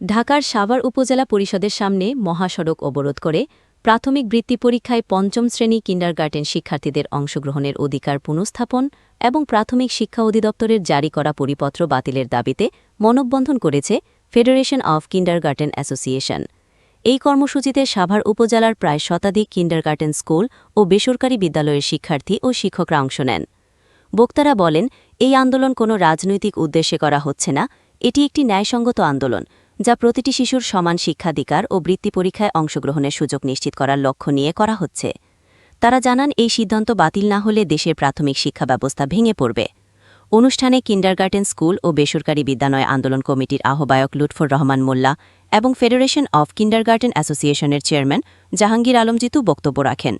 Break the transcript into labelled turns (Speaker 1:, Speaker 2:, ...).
Speaker 1: ঢাকার সাভার উপজেলা পরিষদের সামনে মহাসড়ক অবরোধ করে প্রাথমিক বৃত্তি পরীক্ষায় পঞ্চম শ্রেণি কিন্ডারগার্টেন শিক্ষার্থীদের অংশগ্রহণের অধিকার পুনঃস্থাপন এবং প্রাথমিক শিক্ষা অধিদপ্তরের জারি করা পরিপত্র বাতিলের দাবিতে মনববন্ধন করেছে ফেডারেশন অব কিন্ডারগার্টেন অ্যাসোসিয়েশন। এই কর্মসূচিতে সাভার উপজেলার প্রায় শতাধিক কিন্ডারগার্টেন স্কুল ও বেসরকারি বিদ্যালয়ের শিক্ষার্থী ও শিক্ষকরা অংশ নেন। বক্তারা বলেন, এই আন্দোলন কোনো রাজনৈতিক উদ্দেশ্যে করা হচ্ছে না, এটি একটি ন্যায়সঙ্গত আন্দোলন। যা প্রতিটি শিশুর সমান শিক্ষাধিকার ও বৃত্তি পরীক্ষায় অংশগ্রহণের সুযোগ নিশ্চিত করার লক্ষ্য নিয়ে করা হচ্ছে। তারা জানান, এই সিদ্ধান্ত বাতিল না হলে দেশের প্রাথমিক শিক্ষা ব্যবস্থা ভেঙে পড়বে। অনুষ্ঠানে কিন্ডারগার্টেন স্কুল ও বেসরকারি বিদ্যালয় আন্দোলন কমিটির আহ্বায়ক লুৎফর রহমান মোল্লা এবং ফেডারেশন অব কিন্ডারগার্টেন অ্যাসোসিয়েশনের চেয়ারম্যান জাহাঙ্গীর আলমজিতু বক্তব্য রাখেন।